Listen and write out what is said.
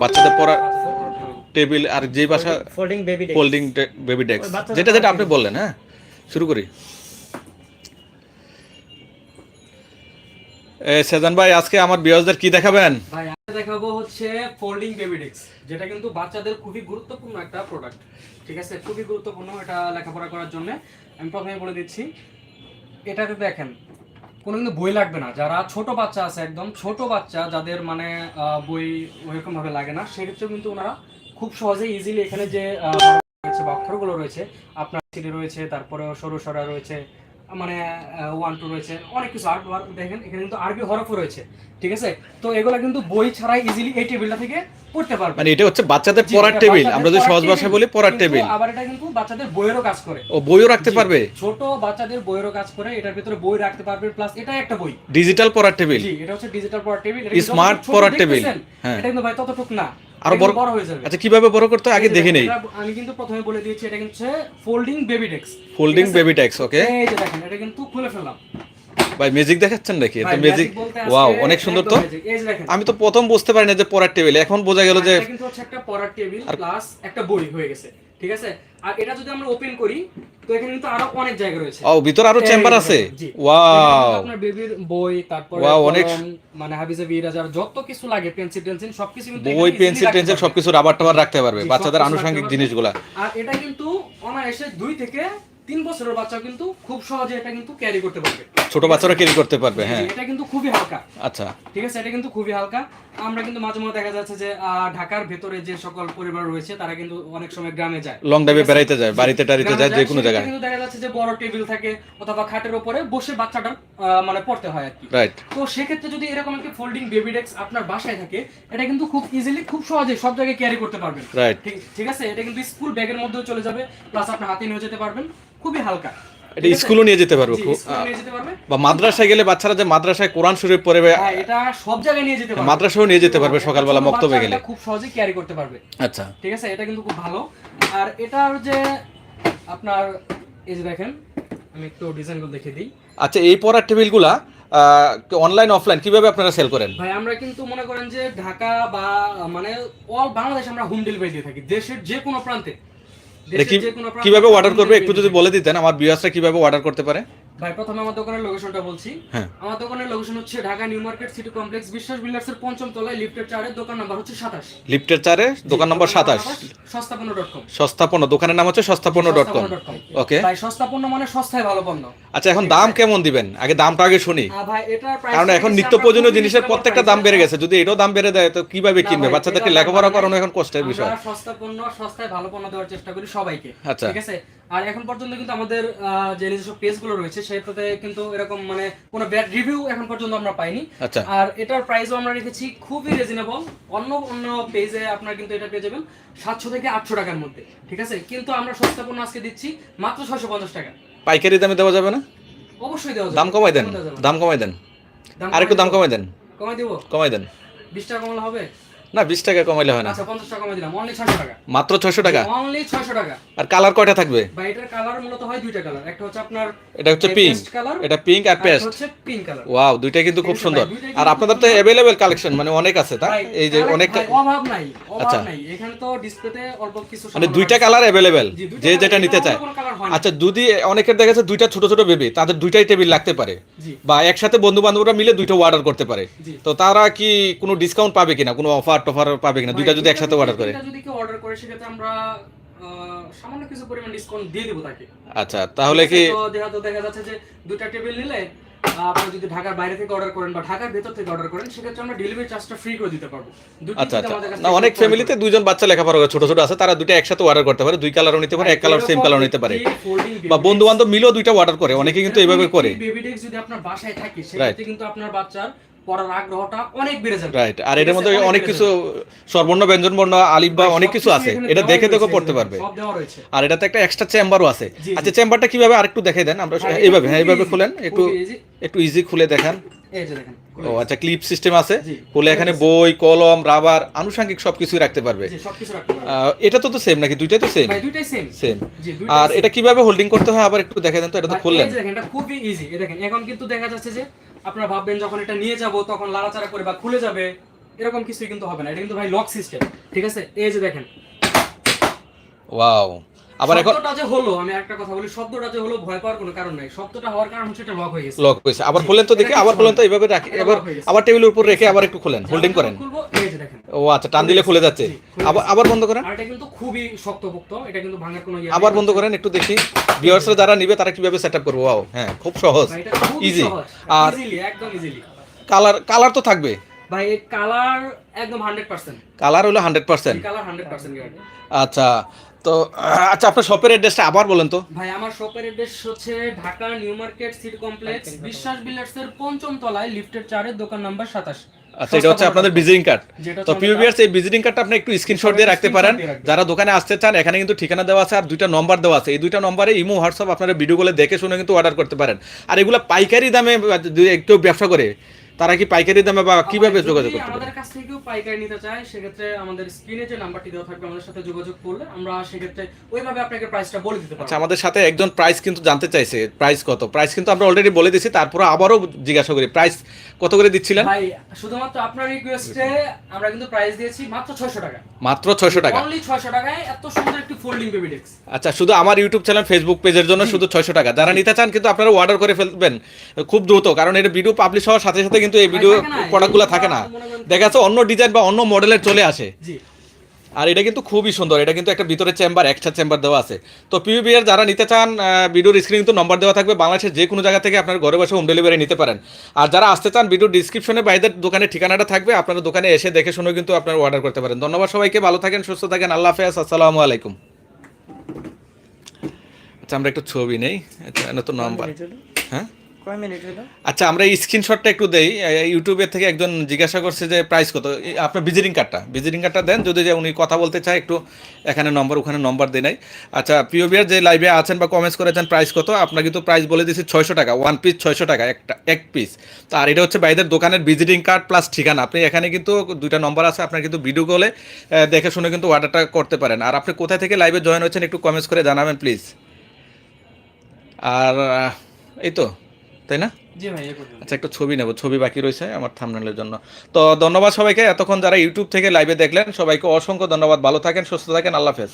বাচ্চাদের পড়া টেবিল আর যে বাসা folding baby folding baby desk যেটা যেটা আপনি বললেন হ্যাঁ? শুরু করি। এ সেজান ভাই আজকে আমার বিয়াজদের কি দেখাবেন? ভাই আজকে দেখাবো হচ্ছে ফোল্ডিং বেবি ডেস্ক যেটা কিন্তু বাচ্চাদের খুবই গুরুত্বপূর্ণ একটা প্রোডাক্ট ঠিক আছে? খুবই গুরুত্বপূর্ণ এটা লেখাপড়া করার জন্য। আমি প্রথমে বলে দিচ্ছি এটাতে দেখেন কোনো কিন্তু বই লাগবে না। যারা ছোট বাচ্চা আছে একদম, ছোট বাচ্চা যাদের মানে বই ওইরকম ভাবে লাগে না সেক্ষেত্রে কিন্তু ওনারা খুব সহজে ইজিলি এখানে যে অক্ষরগুলো রয়েছে, আপনার সিডি রয়েছে, তারপরে সরু সরা রয়েছে মানে ওয়ান টু রয়েছে, অনেক কিছু আর দেখেন, এখানে কিন্তু আরবি হরফও রয়েছে, ঠিক আছে? তো এগুলা কিন্তু বই ছাড়াই ইজিলি এই টেবিলটা থেকে পড়তে পারবে। মানে এটা হচ্ছে বাচ্চাদের পড়ার টেবিল আমরা যদি সহজ ভাষায় বলি পড়ার টেবিল। আবার এটা কিন্তু বাচ্চাদের বইয়েরও কাজ করে। ও বইও রাখতে পারবে? ছোট বাচ্চাদের বইয়েরও কাজ করে এটার ভিতরে বই রাখতে পারবে প্লাস এটা একটা বই। ডিজিটাল পড়ার টেবিল। জি এটা হচ্ছে ডিজিটাল পড়ার টেবিল। Smart পড়ার টেবিল, হ্যাঁ। এটা কিন্তু ভাই ততটুক না। আরও বড় হয়ে যাবে। আচ্ছা কীভাবে বড় করতে আগে দেখে নেই। আমি কিন্তু প্রথমে বলে দিয়েছি এটা কিন্তু folding baby desk folding baby tax okay এই যে দেখেন এটা কিন্তু খুলে ফেললাম। ভাই ম্যাজিক দেখাচ্ছেন নাকি? এটা ম্যাজিক ওয়াও অনেক সুন্দর তো। আমি তো প্রথম বুঝতে পারি না যে পড়ার টেবিল এখন বোঝা গেল যে কিন্তু হচ্ছে একটা পড়ার টেবিল প্লাস একটা বই হয়ে গেছে ঠিক আছে? আর এটা যদি আমরা ওপেন করি তো এখানে কিন্তু আরও অনেক জায়গা রয়েছে। ও ভিতরে আরও চেম্বার আছে? ওয়াও আপনার বেবির বই তারপরে Wow, অনেক মানে হাবিজাবি ইরেজার যত কিছু লাগে পেন্সিল টেন্সিল সবকিছু কিন্তু বই পেন্সিল টেন্সিল সবকিছু রাবার টাবার রাখতে পারবে। বাচ্চাদের আনুষঙ্গিক। জিনিসগুলা। আর এটা কিন্তু অনায়াসে দুই থেকে তিন বছরের বাচ্চা কিন্তু খুব সহজে এটা কিন্তু ক্যারি করতে পারবে। ছোট বাচ্চারা ক্যারি করতে পারবে হ্যাঁ। এটা কিন্তু খুবই হালকা। আচ্ছা। ঠিক আছে এটা কিন্তু খুবই হালকা। আমরা কিন্তু মাঝে মাঝে দেখা যাচ্ছে যে ঢাকার ভেতরে যে সকল পরিবার রয়েছে তারা কিন্তু অনেক সময় গ্রামে যায়। লং ড্রাইভে বেড়াইতে যায় বাড়িতে টাড়িতে যায় যে কোনো জায়গায়। কিন্তু দেখা যাচ্ছে যে বড় টেবিল থাকে অথবা খাটের উপরে বসে বাচ্চাটার আহ, মানে পড়তে হয় আর কি। রাইট তো সেক্ষেত্রে যদি এরকম একটা ফোল্ডিং বেবি ডেস্ক আপনার বাসায় থাকে এটা কিন্তু খুব ইজিলি খুব সহজে সব জায়গায় ক্যারি করতে পারবেন। রাইট ঠিক ঠিক আছে এটা কিন্তু স্কুল ব্যাগের মধ্যেও চলে যাবে প্লাস আপনার হাতে নিয়ে যেতে পারবেন। খুবই হালকা। এটা? স্কুলও নিয়ে যেতে পারবে বা মাদ্রাসায় গেলে বাচ্চারা যে মাদ্রাসায় কোরআন শরীফ পড়ে হ্যাঁ এটা সব জায়গায় নিয়ে যেতে পারবে। মাদ্রাসাও নিয়ে যেতে পারবে সকালবেলা মক্তবে গেলে। খুব সহজে ক্যারি করতে পারবে। আচ্ছা। ঠিক আছে? এটা কিন্তু খুব ভালো। আর এটার যে আপনার এই যে দেখেন আমি একটু ডিজাইনগুলো দেখে দিই। আচ্ছা এই পড়ার টেবিলগুলা অনলাইন অফলাইন কীভাবে আপনারা সেল করেন? ভাই আমরা কিন্তু মনে করেন যে ঢাকা বা মানে অল বাংলাদেশ আমরা হোম ডেলিভারি দিয়ে থাকি। দেশের যে কোনো প্রান্তে। কীভাবে অর্ডার করবে একটু যদি বলে দিতেন আমার ভিউয়ার্সরা কীভাবে অর্ডার করতে পারে? ভাই প্রথমে আমার দোকানের লোকেশনটা বলছি। হ্যাঁ। আমার দোকানের লোকেশন হচ্ছে Dhaka New Market City Complex Biswas বিল্ডার্সের পঞ্চম তলায় লিফটের চারের দোকান নাম্বার হচ্ছে সাতাশ। লিফটের চারে দোকান নম্বর সাতাশ। সস্তাপন্ন ডট কম। সস্তাপন্ন দোকানের নাম হচ্ছে সস্তাপন্ন ডট কম। ওকে। ভাই সস্তাপন্ন মানে সস্তায় ভালো পণ্য। আচ্ছা এখন দাম কেমন দিবেন? আগে দামটা আগে শুনি। ভাই এটার প্রাইস কারণ এখন নিত্য প্রয়োজনীয় জিনিসের প্রত্যেকটা দাম বেড়ে গেছে। যদি এটাও দাম বেড়ে দেয় তো কীভাবে কিনবে? বাচ্চাদেরকে লেখাপড়া করানো এখন কষ্টের বিষয় আমরা সস্তা পণ্য সস্তায় ভালো পণ্য দেওয়ার চেষ্টা করি সবাইকে। আচ্ছা। ঠিক আছে? আর এখন পর্যন্ত কিন্তু আমাদের যে নিজস্ব পেজগুলো রয়েছে সেটাতে কিন্তু এরকম মানে কোনো ব্যাড রিভিউ এখন পর্যন্ত আমরা পাইনি। আচ্ছা। আর এটার প্রাইসও আমরা রেখেছি খুবই রিজনেবল অন্য অন্য পেজে আপনার কিন্তু এটা পেয়ে যাবেন সাতশো থেকে আটশো টাকার মধ্যে ঠিক আছে? কিন্তু আমরা সস্তা পণ্য আজকে দিচ্ছি মাত্র ছয়শো পঞ্চাশ টাকা। পাইকারি দামে দেওয়া যাবে না? অবশ্যই দেওয়া যাবে। দাম কমাই দেন? দাম কমাই দেন। দাম আরেকটু দাম? কমাই দেন। কমাই দিব? কমাই দেন। বিশ টাকা কমালে হবে? না বিশ টাকা কমাইলে হয় না। আচ্ছা পঞ্চাশ টাকা কমাই দিলাম অনলি ছয়শো টাকা। মাত্র ছয়শো টাকা? অনলি ছয়শো টাকা। আর কালার কয়টা থাকবে? বা এটার কালার মূলত হয় দুইটা কালার একটা হচ্ছে আপনার এটা হচ্ছে পিঙ্ক এটা পিঙ্ক আর পেস্ট হচ্ছে পিঙ্ক কালার ওয়াও দুইটাই কিন্তু খুব সুন্দর। আর আপনাদের তো। অ্যাভেলেবেল কালেকশন মানে অনেক আছে তা? এই যে অনেক অভাব নাই আচ্ছা। নাই। এখানে তো ডিসপ্লেতে অল্প কিছু মানে দুইটা কালার অ্যাভেলেবেল যে যেটা নিতে চায়। আচ্ছা যদি অনেকের দেখা যাচ্ছে দুইটা ছোট ছোট বেবি তাদের দুইটাই টেবিল লাগতে পারে। বা একসাথে বন্ধু বান্ধবরা মিলে দুইটা অর্ডার করতে পারে। তো তারা কি কোনো ডিসকাউন্ট পাবে কিনা? কোনো অফার টফার পাবে কিনা দুইটা যদি একসাথে অর্ডার করে। যদি কেউ অর্ডার করে সেক্ষেত্রে আমরা সামান্য কিছু পরিমাণ ডিসকাউন্ট দিয়ে দেবো তাকে। আচ্ছা তাহলে কি দেখা যাচ্ছে যে দুইটা টেবিল নিলে আপনি যদি ঢাকার বাইরে থেকে অর্ডার করেন বা ঢাকার ভেতর থেকে অর্ডার করেন সেক্ষেত্রে আমরা ডেলিভারি চার্জটা ফ্রি করে দিতে পারব। আচ্ছা আচ্ছা। না অনেক ফ্যামিলিতে দুইজন বাচ্চা লেখাপড়া করে ছোট ছোট আছে তারা দুইটা একসাথে অর্ডার করতে পারে দুই কালারও নিতে পারে এক কালার সেম কালার নিতে পারে। বা বন্ধু বান্ধব মিলেও দুইটা অর্ডার করে অনেকে কিন্তু এইভাবে করে। বেবি ডেস্ক যদি আপনার বাসায় থাকে সেক্ষেত্রে কিন্তু আপনার বাচ্চার পড়ার আগ্রহটা অনেক বেড়ে যাবে। রাইট আর এটার মধ্যে অনেক কিছু যাবে। স্বরবর্ণ ব্যঞ্জন বর্ণ আলিফ বা অনেক কিছু আছে। এটা দেখে দেখে পড়তে পারবে। আর এটাতে একটা এক্সট্রা চেম্বারও আছে। আচ্ছা চেম্বারটা কীভাবে আরেকটু দেখাই দেন? আমরা এইভাবে হ্যাঁ এইভাবে খুলেন। একটু একটু ইজি খুলে দেখান। ও আচ্ছা ক্লিপ সিস্টেম আছে। খুলে এখানে বই কলম রাবার আনুষঙ্গিক রাখতে পারবে। সবকিছু রাখতে পারবেন আহ, এটা তো তো সেম নাকি? দুইটাই তো সেম দুইটাই সেম সেম আর এটা কীভাবে হোল্ডিং করতে হয়? আবার একটু দেখে দেন তো এটা তো খুললেন। এটা খুবই ইজি দেখেন এখন কিন্তু দেখা যাচ্ছে যে আপনারা ভাববেন যখন এটা নিয়ে যাব, তখন লাড়াচাড়া করে বা খুলে যাবে, এরকম কিছুই কিন্তু হবে না। এটা কিন্তু ভাই লক সিস্টেম ঠিক আছে? এই যে দেখেন। ওয়াও আবার এখন শব্দটা যে হলো আমি একটা কথা বলি শব্দটা যে হলো ভয় পাওয়ার কোনো কারণ নাই। শব্দটা হওয়ার কারণ হচ্ছে এটা লক হয়ে গেছে। লক হয়েছে। আবার খুলেন তো দেখি আবার খুলেন তো এইভাবে রাখি। এবার। আবার টেবিলের উপর রেখে আবার একটু খুলেন হোল্ডিং করেন। ও আচ্ছা টান দিলে খুলে যাচ্ছে। আবার আবার বন্ধ করেন? আর এটা কিন্তু খুবই শক্তপোক্ত এটা কিন্তু ভাঙার কোনো ইয়ে আবার বন্ধ করেন একটু দেখি। ভিউয়ার্সরা যারা নিবে তারা কীভাবে সেটআপ করব? ওয়াও হ্যাঁ খুব সহজ ইজি আর ইজিলি একদম ইজিলি কালার কালার তো থাকবে। ভাই কালার একদম 100% কালার হলো হান্ড্রেড পার্সেন্ট এই কালার 100% আচ্ছা তো আচ্ছা আপনার শপের অ্যাড্রেসটা আবার বলেন তো। ভাই আমার শপের অ্যাড্রেস হচ্ছে Dhaka New Market City Complex Biswas builders এর পঞ্চম তলায় লিফটের চারের দোকান নাম্বার 27 আচ্ছা এটা হচ্ছে আপনাদের ভিজিটিং কার্ড তো হচ্ছে পিউবিআরস এই ভিজিটিং কার্ডটা আপনি একটু স্ক্রিনশট দিয়ে রাখতে পারেন। যারা দোকানে আসতে চান এখানে কিন্তু ঠিকানা দেওয়া আছে আর দুইটা নম্বর দেওয়া আছে। এই দুইটা নম্বরে ইমো হোয়াটসঅ্যাপ আপনারা ভিডিওগুলো দেখে শুনে কিন্তু অর্ডার করতে পারেন। আর এগুলো পাইকারি দামে একটু ব্যবসা করে তারা কি পাইকারি দামে বা কীভাবে যোগাযোগ করতে আমাদের কাছ থেকেও পাইকারি নিতে চায় সেক্ষেত্রে আমাদের স্ক্রিনে যে নাম্বারটি দেওয়া থাকবে আমাদের সাথে যোগাযোগ করলে আমরা সেক্ষেত্রে ওইভাবে আপনাকে প্রাইসটা বলে দিতে আচ্ছা আমাদের সাথে একজন প্রাইস কিন্তু জানতে চাইছে প্রাইস কত? প্রাইস কিন্তু আমরা অলরেডি বলে দিয়েছি তারপরে আবারও জিজ্ঞাসা করি প্রাইস কত করে দিচ্ছিলেন? ভাই শুধুমাত্র আপনার রিকোয়েস্টে আমরা কিন্তু প্রাইস দিয়েছি মাত্র 600 টাকা। মাত্র ছয়শো টাকা। অনলি 600 টাকায় এত সুন্দর একটি ফোল্ডিং বেবি ডেস্ক আচ্ছা শুধু আমার ইউটিউব চ্যানেল ফেসবুক পেজের জন্য শুধু ছয়শো টাকা। যারা নিতে চান কিন্তু আপনারা অর্ডার করে ফেলবেন খুব দ্রুত কারণ এটা ভিডিও পাবলিশ হওয়ার সাথে সাথে কিন্তু এই ভিডিও প্রোডাক্টগুলো থাকে না দেখা যাচ্ছে অন্য ডিজাইন বা অন্য মডেলের চলে আসে। আর এটা কিন্তু খুবই সুন্দর এটা কিন্তু একটা ভিতরে চেম্বার এক্সট্রা চেম্বার দেওয়া আছে। তো পিউবিআর যারা নিতে চান ভিডিওর স্ক্রিনে কিন্তু নম্বর দেওয়া থাকবে বাংলাদেশের যে কোনো জায়গা থেকে আপনার ঘরে বসে হোম ডেলিভারি নিতে পারেন। আর যারা আসতে চান ভিডিও ডিসক্রিপশনে বাইদের দোকানের ঠিকানাটা থাকবে আপনারা দোকানে এসে দেখে শুনে কিন্তু আপনারা অর্ডার করতে পারেন। ধন্যবাদ সবাইকে ভালো থাকেন সুস্থ থাকেন আল্লাহ হাফেজ আসসালামু আলাইকুম। আচ্ছা আমরা একটু ছবি নেই আচ্ছা নতুন নাম্বার হ্যাঁ? আচ্ছা আমরা এই স্ক্রিনশটটা একটু দেই। ইউটিউবের থেকে একজন জিজ্ঞাসা করছে যে প্রাইস কত? আপনার ভিজিটিং কার্ডটা ভিজিটিং কার্ডটা দেন, যদি যে উনি কথা বলতে চায়, একটু এখানে নম্বর ওখানে নম্বর দেয় নাই। আচ্ছা পিওবিআর যে লাইভে আছেন বা কমেন্টস করেছেন প্রাইস কত? আপনার কিন্তু প্রাইস বলে দিয়েছি ছয়শো টাকা। ওয়ান পিস ছয়শো টাকা, একটা, এক পিস তো আর এটা হচ্ছে বাইদের দোকানের ভিজিটিং কার্ড প্লাস ঠিকানা। আপনি এখানে কিন্তু দুইটা নম্বর আছে, আপনার কিন্তু ভিডিও কলে দেখে শুনে কিন্তু অর্ডারটা করতে পারেন। আর আপনি কোথায় থেকে লাইভে জয়েন হয়েছেন, একটু কমেন্টস করে জানাবেন প্লিজ আর এই তো। তাই না? আচ্ছা একটু ছবি নেব ছবি বাকি রয়েছে আমার থামনেলের জন্য। তো ধন্যবাদ সবাইকে এতক্ষণ যারা ইউটিউব থেকে লাইভে দেখলেন সবাইকে অসংখ্য ধন্যবাদ ভালো থাকেন সুস্থ থাকেন আল্লাহ হাফেজ।